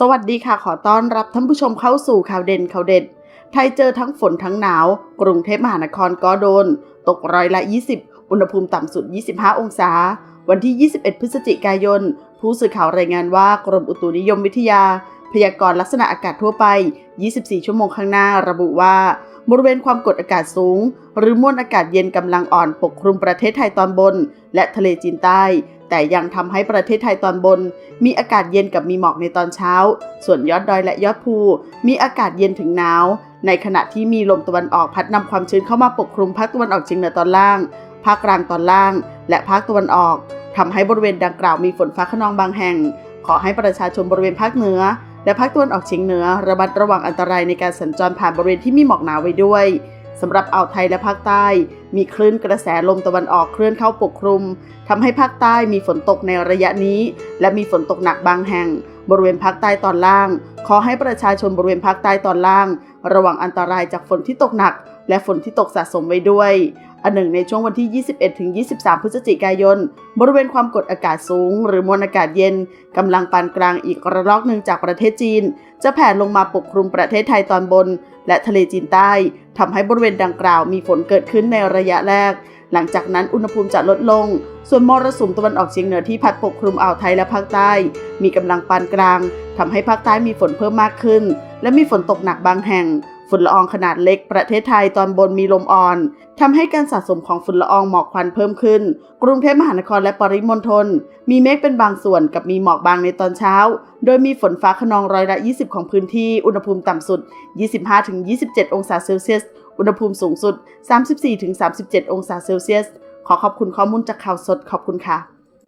สวัสดีค่ะขอต้อนรับท่านผู้ชมเข้าสู่ข่าวเด่นข่าวเด็ด ไทยเจอทั้งฝนทั้งหนาว กรุงเทพมหานครก็โดน ตกร้อยละ 20 อุณหภูมิต่ำสุด 25 องศา วันที่ 21 พฤศจิกายน ผู้สื่อข่าวรายงานว่ากรมอุตุนิยมวิทยา พยากรณ์ลักษณะอากาศทั่วไป 24 ชั่วโมงข้างหน้าระบุว่า บริเวณความกดอากาศสูง หรือมวลอากาศเย็นกำลังอ่อนปกคลุมประเทศไทยตอนบน และทะเลจีนใต้ แต่ยังทำให้ประเทศไทยตอนบน มีอากาศเย็นกับมีหมอกในตอนเช้า ส่วนยอดดอยและยอดภู มีอากาศเย็นถึงหนาว ในขณะที่มีลมตะวันออกพัดนำความชื้นเข้ามาปกคลุมภาคตะวันออกเฉียงเหนือตอนล่าง ภาคกลางตอนล่าง และภาคตะวันออกทำให้บริเวณดังกล่าวมีฝนฟ้าขนองบางแห่ง ขอให้ประชาชนบริเวณภาคเหนือ และภาคตะวันออกเฉียงเหนือระมัดระวังอันตรายในการสัญจรผ่านบริเวณที่มีหมอกหนาไว้ด้วย สำหรับอ่าวไทยและภาคใต้ มีคลื่นกระแสลมตะวันออกเคลื่อนเข้าปกคลุมทำให้ภาคใต้มีฝนตกในระยะนี้ และมีฝนตกหนักบางแห่ง บริเวณภาคใต้ตอนล่าง ขอให้ประชาชนบริเวณภาคใต้ตอนล่าง ระวังอันตรายจากฝนที่ตกหนัก และฝนที่ตกสะสมไว้ด้วย อันหนึ่งในช่วงวันที่ 21-23 พฤศจิกายน บริเวณความกดอากาศสูง หรือมวลอากาศเย็นกำลังปานกลางอีกระลอกหนึ่งจากประเทศจีน จะแผ่ลงมาปกคลุมประเทศไทยตอนบน และทะเลจีนใต้ทำให้บริเวณดังกล่าวมีฝนเกิดขึ้นในระยะแรก หลังจากนั้นอุณหภูมิจะลดลง ส่วนมรสุมตะวันออกเฉียงเหนือที่พัดปกคลุมอ่าวไทยและภาคใต้ มีกำลังปานกลางทำให้ภาคใต้มีฝนเพิ่มมากขึ้น และมีฝนตกหนักบางแห่ง ฝุ่นละอองขนาดเล็กประเทศไทยตอนบนมีลมอ่อนทำให้การสะสมของฝุ่นละอองหมอกควันเพิ่มขึ้น กรุงเทพมหานครและปริมณฑลมีเมฆเป็นบางส่วนกับมีหมอกบางในตอนเช้า โดยมีฝนฟ้าขนองร้อยละ 20 ของพื้นที่อุณหภูมิต่ำสุด 25-27 องศาเซลเซียส อุณหภูมิสูงสุด 34-37 องศาเซลเซียส ขอขอบคุณข้อมูลจากข่าวสดขอบคุณค่ะ